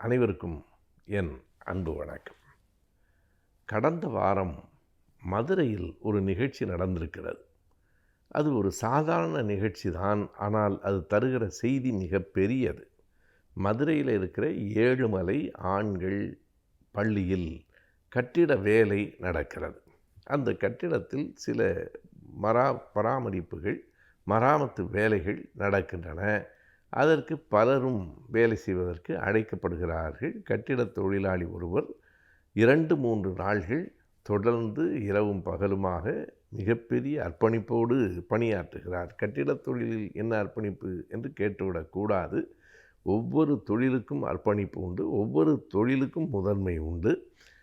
அனைவருக்கும் என் அன்பு வணக்கம். கடந்த வாரம் மதுரையில் ஒரு நிகழ்ச்சி நடந்திருக்கிறது. அது ஒரு சாதாரண நிகழ்ச்சி தான் ஆனால் அது தருகிற செய்தி மிக பெரியது. மதுரையில் இருக்கிற ஏழுமலை ஆண்கள் பள்ளியில் கட்டிட வேலை நடக்கிறது. அந்த கட்டிடத்தில் சில மரா பராமரிப்புகள் மராமத்து வேலைகள் நடக்கின்றன. அதற்கு பலரும் வேலை செய்வதற்கு அழைக்கப்படுகிறார்கள். கட்டிடத் தொழிலாளி ஒருவர் இரண்டு மூன்று நாள்கள் தொடர்ந்து இரவும் பகலுமாக மிகப்பெரிய அர்ப்பணிப்போடு பணியாற்றுகிறார். கட்டிடத் தொழிலில் என்ன அர்ப்பணிப்பு என்று கேட்டுவிடக்கூடாது ஒவ்வொரு தொழிலுக்கும் அர்ப்பணிப்பு உண்டு. ஒவ்வொரு தொழிலுக்கும் முதன்மை உண்டு.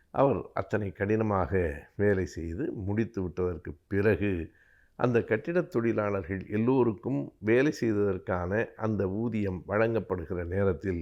அவர் அத்தனை கடினமாக வேலை செய்து முடித்து விட்டதற்கு பிறகு அந்த கட்டிடத் தொழிலாளர்கள் எல்லோருக்கும் வேலை செய்ததற்கான அந்த ஊதியம் வழங்கப்படுகிற நேரத்தில்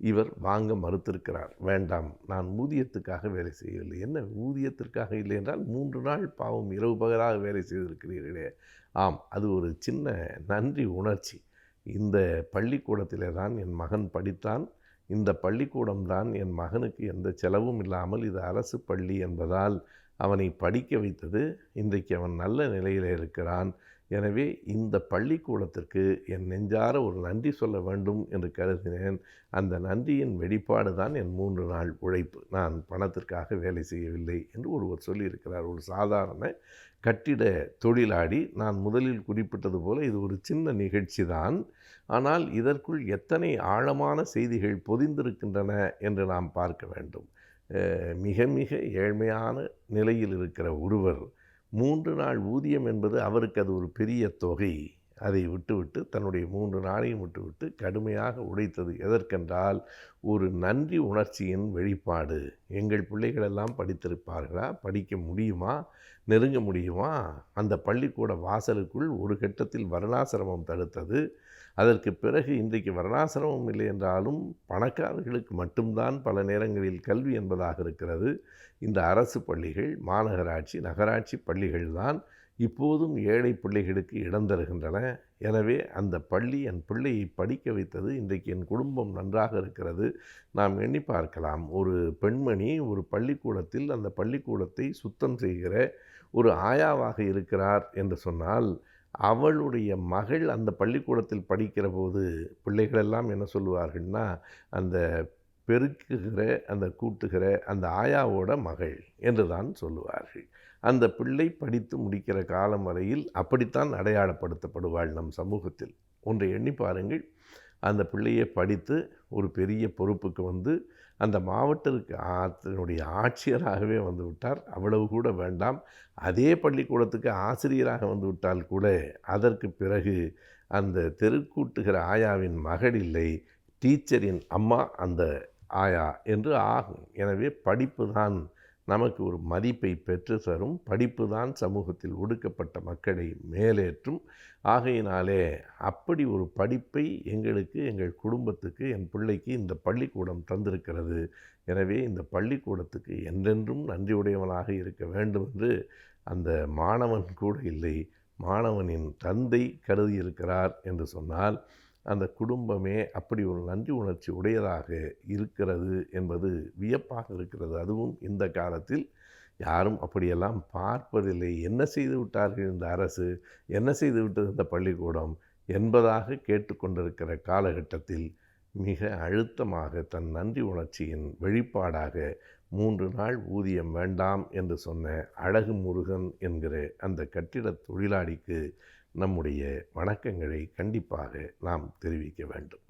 இவர் வாங்க மறுத்திருக்கிறார். வேண்டாம் நான் ஊதியத்துக்காக வேலை செய்யவில்லை. என்ன ஊதியத்திற்காக இல்லை என்றால் மூன்று நாள் பாவம் இரவு பகலாக வேலை செய்திருக்கிறீர்களே. ஆம் அது ஒரு சின்ன நன்றி உணர்ச்சி. இந்த பள்ளிக்கூடத்திலே தான் என் மகன் படித்தான். இந்த பள்ளிக்கூடம் தான் என் மகனுக்கு எந்த செலவும் இல்லாமல் இது அரசு பள்ளி என்பதால் அவனை படிக்க வைத்தது இன்றைக்கு அவன் நல்ல நிலையில் இருக்கிறான். எனவே இந்த பள்ளிக்கூடத்திற்கு என் நெஞ்சார ஒரு நன்றி சொல்ல வேண்டும் என்று கருதினேன். அந்த நன்றியின் வெளிப்பாடு தான் என் மூன்று நாள் உழைப்பு. நான் பணத்திற்காக வேலை செய்யவில்லை என்று ஒருவர் சொல்லியிருக்கிறார். ஒரு சாதாரண கட்டிட தொழிலாடி நான் முதலில் குறிப்பிட்டது போல இது ஒரு சின்ன நிகழ்ச்சி தான் ஆனால் இதற்குள் எத்தனை ஆழமான செய்திகள் பொதிந்திருக்கின்றன என்று நாம் பார்க்க வேண்டும். மிக மிக ஏழ்மையான நிலையில் இருக்கிற ஒருவர் மூன்று நாள் ஊதியம் என்பது அவருக்கு அது ஒரு பெரிய தொகை. அதை விட்டுவிட்டு தன்னுடைய மூன்று நாளையும் விட்டுவிட்டு கடுமையாக உடைத்தது எதற்கென்றால் ஒரு நன்றி உணர்ச்சியின் வெளிப்பாடு. எங்கள் பிள்ளைகளெல்லாம் படித்திருப்பார்களா? படிக்க முடியுமா? நெருங்க முடியுமா? அந்த பள்ளிக்கூட வாசலுக்குள் ஒரு கட்டத்தில் வருணாசிரமம் தடுத்தது. அதற்கு பிறகு இன்றைக்கு வர்ணாசிரமம் இல்லை என்றாலும் பணக்காரர்களுக்கு மட்டும்தான் பல நேரங்களில் கல்வி என்பதாக இருக்கிறது. இந்த அரசு பள்ளிகள் மாநகராட்சி நகராட்சி பள்ளிகள் தான் இப்போதும் ஏழை பிள்ளைகளுக்கு இடம் தருகின்றன. எனவே அந்த பள்ளி என் பிள்ளையை படிக்க வைத்தது இன்றைக்கு என் குடும்பம் நன்றாக இருக்கிறது. நாம் எண்ணி பார்க்கலாம். ஒரு பெண்மணி ஒரு பள்ளிக்கூடத்தில் அந்த பள்ளிக்கூடத்தை சுத்தம் செய்கிற ஒரு ஆயாவாக இருக்கிறார் என்று சொன்னால் அவளுடைய மகள் அந்த பள்ளிக்கூடத்தில் படிக்கிற போது பிள்ளைகளெல்லாம் என்ன சொல்லுவார்கள்னா அந்த பெருக்குகிற அந்த கூட்டுகிற அந்த ஆயாவோட மகள் என்று தான் சொல்லுவார்கள். அந்த பிள்ளை படித்து முடிக்கிற காலம் வரையில் அப்படித்தான் அடையாளப்படுத்தப்படுவாள் நம் சமூகத்தில். ஒன்றை எண்ணி பாருங்கள். அந்த பிள்ளையை படித்து ஒரு பெரிய பொறுப்புக்கு வந்து அந்த மாவட்டத்துக்கு அதனுடைய ஆட்சியராகவே வந்து விட்டார். அவ்வளவு கூட வேண்டாம். அதே பள்ளிக்கூடத்துக்கு ஆசிரியராக வந்து விட்டால் கூட அதற்கு பிறகு அந்த தெருக்கூட்டுகிற ஆயாவின் மகள் இல்லை டீச்சரின் அம்மா அந்த ஆயா என்று ஆகும். எனவே படிப்பு தான் நமக்கு ஒரு மதிப்பை பெற்று தரும் படிப்பு தான் சமூகத்தில் ஒடுக்கப்பட்ட மக்களை மேலேற்றும். ஆகையினாலே அப்படி ஒரு படிப்பை எங்களுக்கு எங்கள் குடும்பத்துக்கு என் பிள்ளைக்கு இந்த பள்ளிக்கூடம் தந்திருக்கிறது. எனவே இந்த பள்ளிக்கூடத்துக்கு என்றென்றும் நன்றியுடையவனாக இருக்க வேண்டும் என்று அந்த மாணவன் கூட இல்லை மாணவனின் தந்தை கருதியிருக்கிறார் என்று சொன்னால் அந்த குடும்பமே அப்படி ஒரு நன்றி உணர்ச்சி உடையதாக இருக்கிறது என்பது வியப்பாக இருக்கிறது. அதுவும் இந்த காலத்தில் யாரும் அப்படியெல்லாம் பார்ப்பதில்லை. என்ன செய்து விட்டார்கள் இந்த அரசு? என்ன செய்து விட்டது இந்த பள்ளிக்கூடம்? என்பதாக கேட்டுக்கொண்டிருக்கிற காலகட்டத்தில் மிக அழுத்தமாக தன் நன்றி உணர்ச்சியின் வெளிப்பாடாக மூன்று நாள் ஊதியம் வேண்டாம் என்று சொன்ன அழகு முருகன் என்கிற அந்த கட்டிட தொழிலாளிக்கு நம்முடைய வணக்கங்களை கண்டிப்பாக நாம் தெரிவிக்க வேண்டும்.